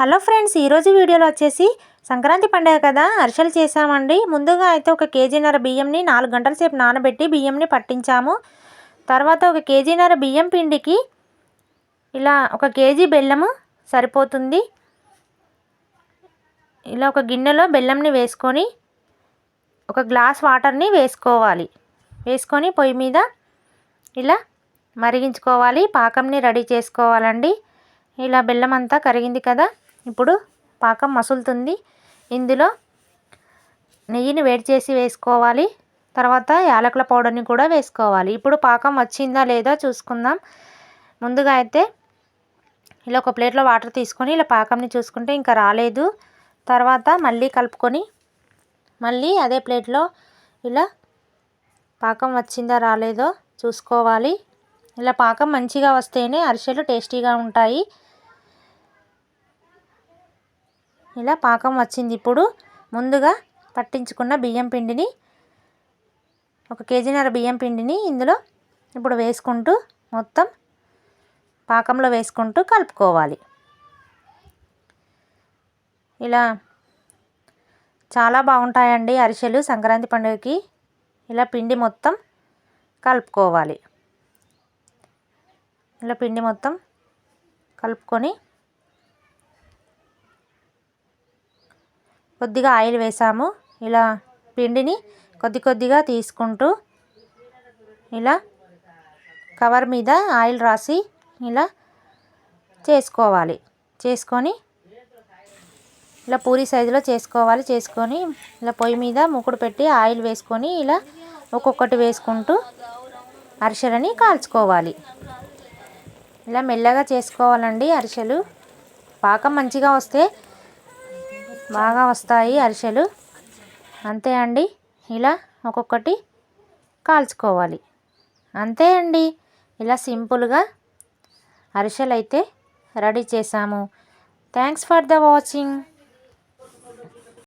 Hello friends ఈరోజు వీడియోలో వచ్చేసి సంక్రాంతి పండుగ కదా అరిసెలు చేసామండి ముందుగా అయితే ఒక కేజీన్నర బియ్యంని నాలుగు గంటల సేపు నానబెట్టి బియ్యంని పట్టించాము. తర్వాత ఒక కేజీన్నర బియ్యం పిండికి ఇలా ఒక కేజీ బెల్లము సరిపోతుంది. ఇలా ఒక గిన్నెలో బెల్లంని వేసుకొని ఒక గ్లాస్ వాటర్ని వేసుకోవాలి. వేసుకొని పొయ్యి మీద ఇలా మరిగించుకోవాలి పాకంని రెడీ చేసుకోవాలండి. ఇలా బెల్లం అంతా కరిగింది కదా. ఇప్పుడు పాకం మసులుతుంది. ఇందులో నెయ్యిని వేడి చేసి వేసుకోవాలి. తర్వాత యాలకుల పౌడర్ని కూడా వేసుకోవాలి. ఇప్పుడు పాకం వచ్చిందా లేదా చూసుకుందాం. ముందుగా అయితే ఇలా ఒక ప్లేట్లో వాటర్ తీసుకొని ఇలా పాకంని చూసుకుంటే ఇంకా రాలేదు. తర్వాత మళ్ళీ కలుపుకొని మళ్ళీ అదే ప్లేట్లో ఇలా పాకం వచ్చిందా రాలేదో చూసుకోవాలి. ఇలా పాకం మంచిగా వస్తేనే అరిసెలు టేస్టీగా ఉంటాయి. ఇలా పాకం వచ్చింది. ఇప్పుడు ముందుగా పట్టించుకున్న బియ్యం పిండిని ఒక కేజీన్నర బియ్యం పిండిని ఇందులో ఇప్పుడు వేసుకుంటూ మొత్తం పాకంలో వేసుకుంటూ కలుపుకోవాలి. ఇలా చాలా బాగుంటాయండి అరిసెలు సంక్రాంతి పండుగకి. ఇలా పిండి మొత్తం కలుపుకోవాలి. ఇలా పిండి మొత్తం కలుపుకొని కొద్దిగా ఆయిల్ వేసాము. ఇలా పిండిని కొద్ది కొద్దిగా తీసుకుంటూ ఇలా కవర్ మీద ఆయిల్ రాసి ఇలా చేసుకోవాలి. చేసుకొని ఇలా పూరి సైజులో చేసుకోవాలి. చేసుకొని ఇలా పొయ్యి మీద ముకుడు పెట్టి ఆయిల్ వేసుకొని ఇలా ఒక్కొక్కటి వేసుకుంటూ అరిసెలని కాల్చుకోవాలి. ఇలా మెల్లగా చేసుకోవాలండి అరిసెలు. పాకం మంచిగా వస్తే బాగా వస్తాయి అరిసెలు. అంతే అండి. ఇలా ఒక్కొక్కటి కాల్చుకోవాలి. అంతే అండి. ఇలా సింపుల్గా అరిసెలు అయితే రెడీ చేసాము. Thanks for the watching.